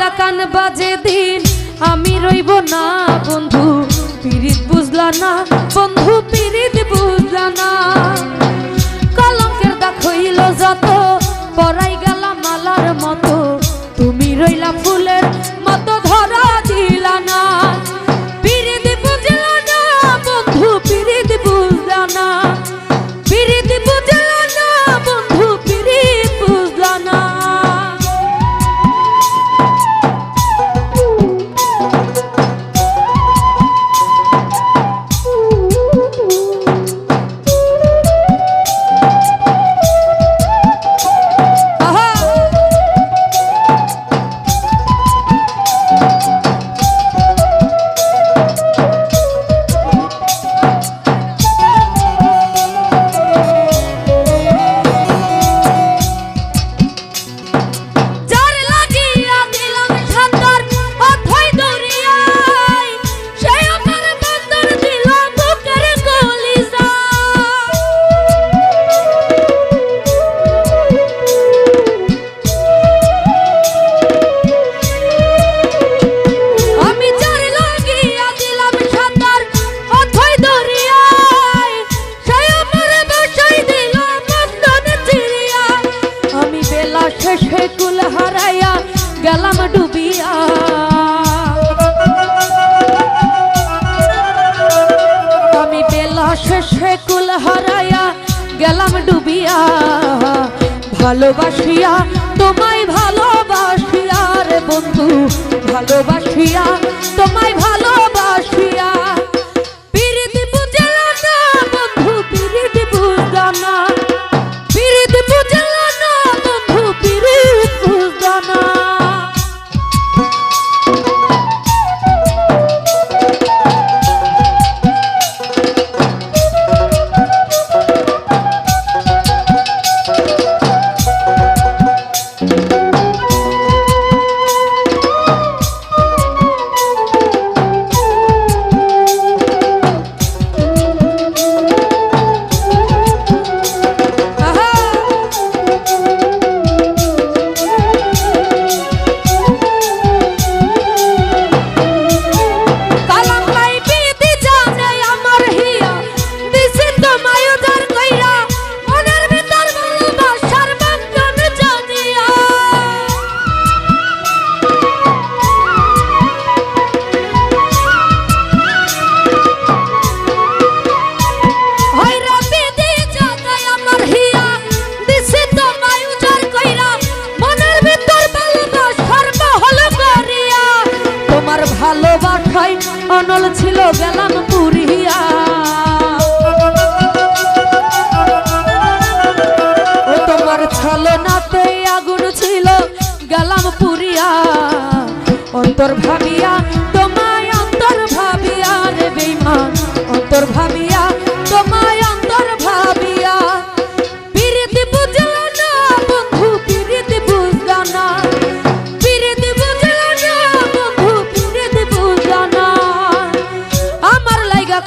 জায়গা কান বাজে দিন। আমি রইব না, বন্ধু পিরিত বুঝলা না, বন্ধু পিরিত বুঝলা না। কলঙ্কের দাখ হইল যত পড়াই হারায়া গেলাম ডুবিয়া। ভালোবাসিয়া তোমায় ভালোবাসিয়া রে বন্ধু ভালোবাসিয়া ভালোবাসায় অনল ছিল গেলাম পুরিয়া। তোমার ছলনাতে আগুন ছিল গেলাম পুরিয়া। অন্তর ভাবিয়া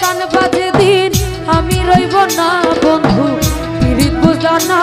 কান বাজে দিন আমি রইব না বন্ধু পীড়িত বোঝা না